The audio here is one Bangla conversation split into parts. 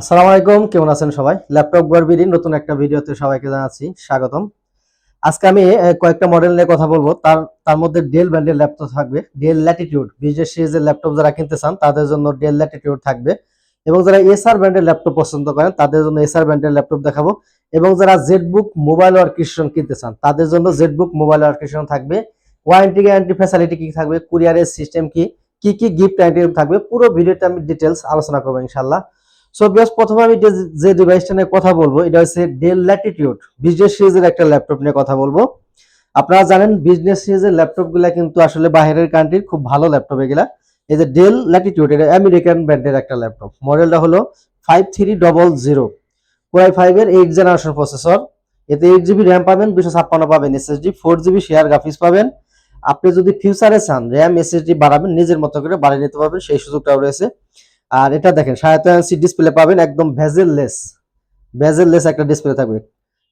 আসসালামু আলাইকুম, কেমন আছেন সবাই? ল্যাপটপ গড়বিড়ির নতুন একটা ভিডিওতে সবাইকে জানাচ্ছি স্বাগতম। আজকে আমি কয়েকটা মডেল নিয়ে কথা বলব। তার তার মধ্যে ডেল ব্র্যান্ডের ল্যাপটপ থাকবে। ডেল ল্যাটিটিউড বিজনেস সিরিজের ল্যাপটপ যারা কিনতে চান, তাদের জন্য ডেল ল্যাটিটিউড থাকবে। এবং যারা এসআর ব্র্যান্ডের ল্যাপটপ পছন্দ করেন, তাদের জন্য এসআর ব্র্যান্ডের ল্যাপটপ দেখাবো। এবং যারা জেডবুক মোবাইল ওয়ার্কেশন কিনতে চান, তাদের জন্য জেডবুক মোবাইল ওয়ার্কেশন থাকবে। ওয়ারেন্টি গ্যারান্টি ফ্যাসিলিটি কি থাকবে? কুরিয়ারের সিস্টেম কি? কি কি গিফট আইটেম থাকবে? পুরো ভিডিওতে আমি ডিটেলস আলোচনা করব ইনশাল্লাহ সো বিয়াস, প্রথমে আমি যে- ডিভাইসটা নিয়ে কথা বলব, এটা হচ্ছে ডেল ল্যাটিটিউড বিজনেস সিরিজের একটা ল্যাপটপ নিয়ে কথা বলব। আপনারা জানেন বিজনেস সিরিজের ল্যাপটপগুলা কিন্তু আসলে বাইরের কান্ট্রির খুব ভালো ল্যাপটপ এগুলা। এই যে ডেল ল্যাটিটিউড এটা আমেরিকান ব্র্যান্ডের একটা ল্যাপটপ মডেলটা হলো five three double zero core i five এর এইট জেনারেশন প্রসেসর এতে এইট জিবি র্যাম পাবেন দুশো ছাপ্পান্ন পাবেন SSD four GB share graphics পাবেন। আপনি যদি ফিউচারে চান র্যাম এসএসডি বাড়াবেন, নিজের মতো করে বাড়িয়ে নিতে পারবেন, সেই সুযোগটাও রয়েছে। আর এটা দেখেন সাড়ে ইঞ্চি ডিসপ্লে পাবেন একদম ভেজেললেস। ভেজেললেস একটা ডিসপ্লে থাকবে।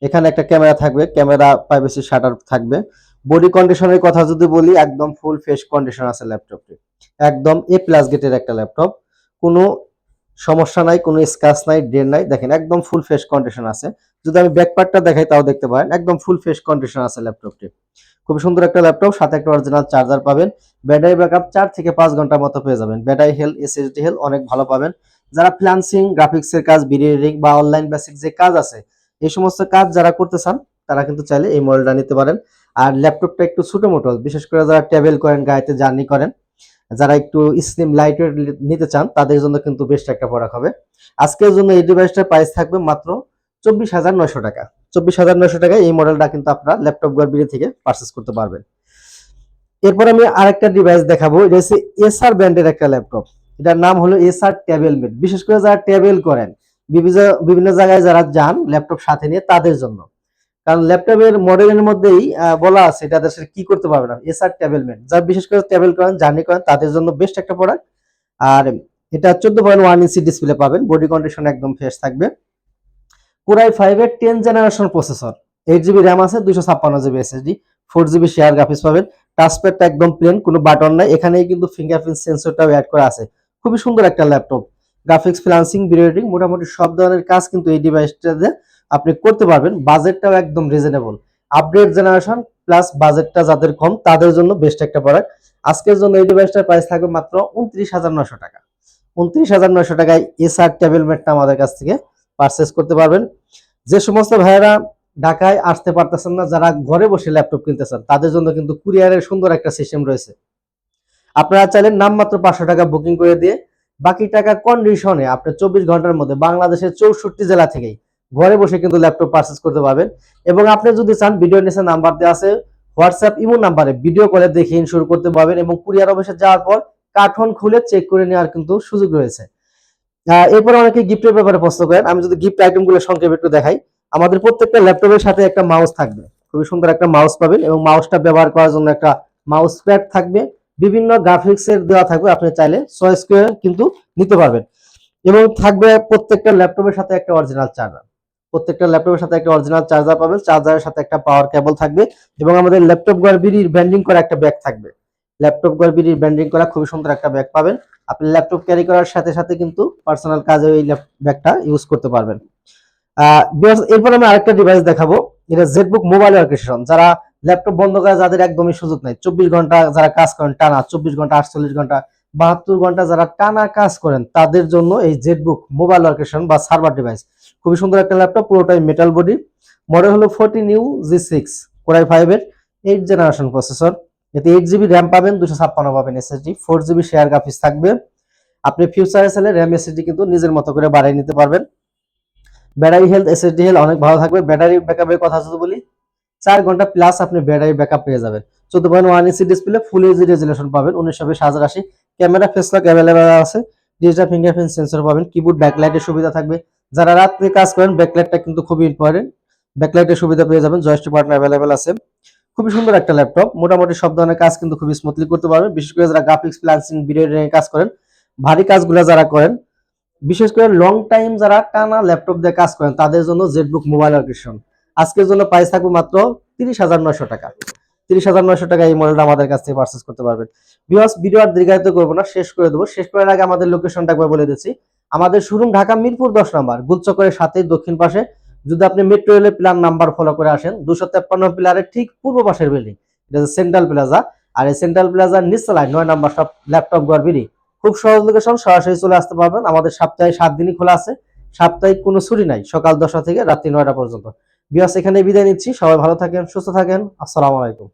এখানে একটা ক্যামেরা থাকবে, ক্যামেরা প্রাইভেসি শাটার থাকবে। বডি কন্ডিশনের কথা যদি বলি, একদম ফুল ফেস কন্ডিশন আছে ল্যাপটপটি একদম এ প্লাস গেটের একটা ল্যাপটপ কোনো সমস্যা নাই, কোনো স্ক্র্যাচ নাই ড্রেন নাই। দেখেন, একদম ফুল ফেস কন্ডিশন আছে। যদি আমি ব্যাকপার্টটা দেখাই, তাও দেখতে পারেন। একদম ফুল ফেস কন্ডিশন আছে ল্যাপটপটি খুব সুন্দর একটা ল্যাপটপ সাথে একটা অরিজিনাল চার্জার পাবেন। ব্যাটারি ব্যাকআপ চার থেকে পাঁচ ঘণ্টার মতো পেয়ে যাবেন। ব্যাটারি হেলথ এসএসডি হেল অনেক ভালো পাবেন। যারা ফ্রিল্যান্সিং গ্রাফিক্সের কাজ ভিডিও বা অনলাইন বেসিক যে কাজ আছে, এই সমস্ত কাজ যারা করতে চান, তারা কিন্তু চাইলে এই মডেলটা নিতে পারেন। আর ল্যাপটপটা একটু ছোট মোটো বিশেষ করে যারা ট্রাভেল করেন, গাড়িতে জার্নি করেন, যারা একটু স্লিম লাইট নিতে চান, তাদের জন্য কিন্তু বেস্ট একটা প্রোডাক্ট হবে। আজকের জন্য এই ডিভাইসটার প্রাইস থাকবে মাত্র চব্বিশ হাজার নয়শো টাকা। চব্বিশ হাজার নয়শো টাকায় এই মডেলটা কিন্তু আপনারা ল্যাপটপ গড়বিড়ি থেকে পারচেস করতে পারবেন। এরপর আমি আরেকটা ডিভাইস দেখাবো, এটা হচ্ছে এসআর ব্র্যান্ডের একটা ল্যাপটপ এটার নাম হলো এসআর ট্যাবেল মেট বিশেষ করে যারা ট্যাবেল করেন, বিভিন্ন জায়গায় যারা যান ল্যাপটপ সাথে নিয়ে তাদের জন্য। কারণ ল্যাপটপের মডেলের মধ্যেই বলা আছে এটা দেশের কি করতে পারবে না। এসআর ট্যাবেল মেট যারা বিশেষ করে ট্যাবেল করেন জার্নি করেন, তাদের জন্য বেস্ট একটা প্রোডাক্ট আর এটা চোদ্দ পয়েন্ট ওয়ান ইঞ্চি ডিসপ্লে পাবেন। বডি কন্ডিশন একদম ফ্রেশ থাকবে। কোরাই ফাইভ এর ten generation processor eight GB RAM আছে, দুইশো ছাপ্পান্ন GB SSD four GB share graphics পাবেন টাচপ্যাডটা একদম প্লেন কোনো বাটন নাই, এখানেই কিন্তু ফিঙ্গারপ্রিন্ট সেন্সরটাও অ্যাড করা আছে। খুবই সুন্দর একটা laptop graphics freelancing video editing মোটামুটি সব ধরনের কাজ কিন্তু এই ডিভাইসটাতে আপনি করতে পারবেন বাজেটটাও একদম রিজনেবল আপডেট জেনারেশন প্লাস বাজেটটা যাদের কম, তাদের জন্য বেস্ট একটা প্রোডাক্ট আজকের জন্য এই ডিভাইসটার প্রাইস থাকবে মাত্র উনত্রিশ হাজার নয়শো টাকা। উনত্রিশ হাজার নয়শো টাকায় এসআর টেবিল ম্যাটটা আমাদের কাছ থেকে পারচেস করতে পারবেন। যে সমস্ত ভাইয়েরা ঢাকায় আসতে পারতেছেন না, যারা ঘরে বসে ল্যাপটপ কিনতেছেন, তাদের জন্য কিন্তু কুরিয়ারের সুন্দর একটা সিস্টেম রয়েছে। আপনারা চাইলে নামমাত্র পাঁচশো টাকা বুকিং করে দিয়ে বাকি টাকা কন্ডিশনে আপনি চব্বিশ ঘণ্টার মধ্যে বাংলাদেশের চৌষট্টি জেলা থেকেই ঘরে বসে কিন্তু ল্যাপটপ পারচেস করতে পারবেন। এবং আপনি যদি চান ভিডিও নিচে নাম্বার দেওয়া আছে হোয়াটসঅ্যাপ ইমো নাম্বারে ভিডিও কলে দেখে ইনশোর করতে পারবেন এবং কুরিয়ার অফিসে যাওয়ার পর কার্টন খুলে চেক করে নেওয়ার কিন্তু সুযোগ রয়েছে। এরপর অনেকে গিফটের ব্যাপারে প্রশ্ন করেন। আমি যদি গিফট আইটেমগুলো সংক্ষেপে একটু দেখাই। আমাদের প্রত্যেকটা ল্যাপটপের সাথে একটা মাউস থাকবে। খুবই সুন্দর একটা মাউস পাবেন এবং মাউসটা ব্যবহার করার জন্য একটা মাউস প্যাড থাকবে। বিভিন্ন গ্রাফিক্স এর দেওয়া থাকবে। আপনি চাইলে চয়েস করে কিন্তু নিতে পারবেন। এবং থাকবে প্রত্যেকটা ল্যাপটপের সাথে একটা অরিজিনাল চার্জার প্রত্যেকটা ল্যাপটপের সাথে একটা অরিজিনাল চার্জার পাবেন। চার্জারের সাথে একটা পাওয়ার কেবল থাকবে এবং আমাদের ল্যাপটপ গড়বিড়ির ব্যান্ডিং করা একটা ব্যাগ থাকবে। ল্যাপটপ গড়বিড়ির ব্যান্ডিং করা খুবই সুন্দর একটা ব্যাগ পাবেন। আপনি ল্যাপটপ ক্যারি করার সাথে সাথে কিন্তু পার্সোনাল কাজে এই ব্যাগটা ইউজ করতে পারবেন। এরপর আমি আরেকটা ডিভাইস দেখাবো। এটা জেটবুক মোবাইল ওয়ার্কেশন যারা ল্যাপটপ বন্ধ করে যাদের একদমই সুযোগ নাই, চব্বিশ ঘণ্টা যারা কাজ করেন, টানা চব্বিশ ঘণ্টা, আটচল্লিশ ঘণ্টা, বাহাত্তর ঘণ্টা যারা টানা কাজ করেন, তাদের জন্য এই জেটবুক মোবাইল ওয়ার্কেশন বা সার্ভার ডিভাইস খুবই সুন্দর একটা ল্যাপটপ পুরোটাই মেটাল বডি মডেল হলো forty new G six core i ফাইভের এইট জেনারেশন প্রসেসর এতে এইট জিবি র্যাম পাবেন, দুশো ছাপ্পান্ন পাবেন SSD four GB share graphics থাকবে। আপনি ফিউচারে চাইলে র্যাম এসএসডি কিন্তু নিজের মতো করে বাড়িয়ে নিতে পারবেন। ব্যাটারি হেলথ এসএসডি হেলথ অনেক ভালো থাকবে। ব্যাটারি ব্যাকআপের কথা যদি বলি, চার ঘণ্টা প্লাস আপনি ব্যাটারি ব্যাকআপ পেয়ে যাবেন। চোদ্দ point one inch display full HD resolution পাবেন উনিশশো বিশ হাজার আশি। ক্যামেরা ফেস লক অ্যাভেলেবেল আছে। ডিজিটাল ফিঙ্গারপ্রিন্ট সেন্সর পাবেন কিবোর্ড ব্যাকলাইটের সুবিধা থাকবে। যারা রাত্রে কাজ করেন ব্যাকলাইটটা কিন্তু খুবই ইম্পর্টেন্ট ব্যাকলাইটের সুবিধা পেয়ে যাবেন জয়স্টিক বাটন অ্যাভেলেবেল আছে। খুবই সুন্দর একটা ল্যাপটপ। মোটামুটি সব ধরনের কাজ কিন্তু খুবই স্মুথলি করতে পারবেন বিশেষ করে যারা গ্রাফিক্স প্লান্সিং ভিডিও এডিটিং কাজ করেন, ভারী কাজগুলো যারা করেন, বিশেষ করে লং টাইম যারা টানা ল্যাপটপ দিয়ে কাজ করেন, তাদের জন্য জেটবুক মোবাইল ওয়ার্কেশন আজকের জন্য প্রাইস থাকবে মাত্র তিরিশ হাজার নয়শো টাকা। তিরিশ হাজার নয়শো টাকা এই মডেলটা আমাদের কাছ থেকে পারচেস করতে পারবেন। বিকজ ভিডিও আর দীর্ঘায়িত করব না, শেষ করে দেবো। শেষ করার আগে আমাদের লোকেশনটা একবার বলে দিচ্ছি। আমাদের শোরুম ঢাকা মিরপুর দশ নাম্বার গুলচকের সাথে দক্ষিণ পাশে যদি আপনি মেট্রো রেলের প্ল্যান নাম্বার ফলো করে আসেন, দুশো তেপ্পান্ন প্লারের ঠিক পূর্ব পাশের বিল্ডিং এটা হচ্ছে সেন্ট্রাল প্লাজা আর এই সেন্ট্রাল প্লাজার নিচতলায় নয় নাম্বার সব ল্যাপটপ গড়বিড়ি খুব সহজ লোকেশন সরাসরি চলে আসতে পারবেন। আমাদের সপ্তাহে সাত দিনই খোলা আছে। সাপ্তাহিক কোনো ছুটি নাই, সকাল দশটা থেকে রাত্রি নয়টা পর্যন্ত। বিয়াস এখানে বিদায় নিচ্ছি। সবাই ভালো থাকেন, সুস্থ থাকেন। আসসালামু আলাইকুম।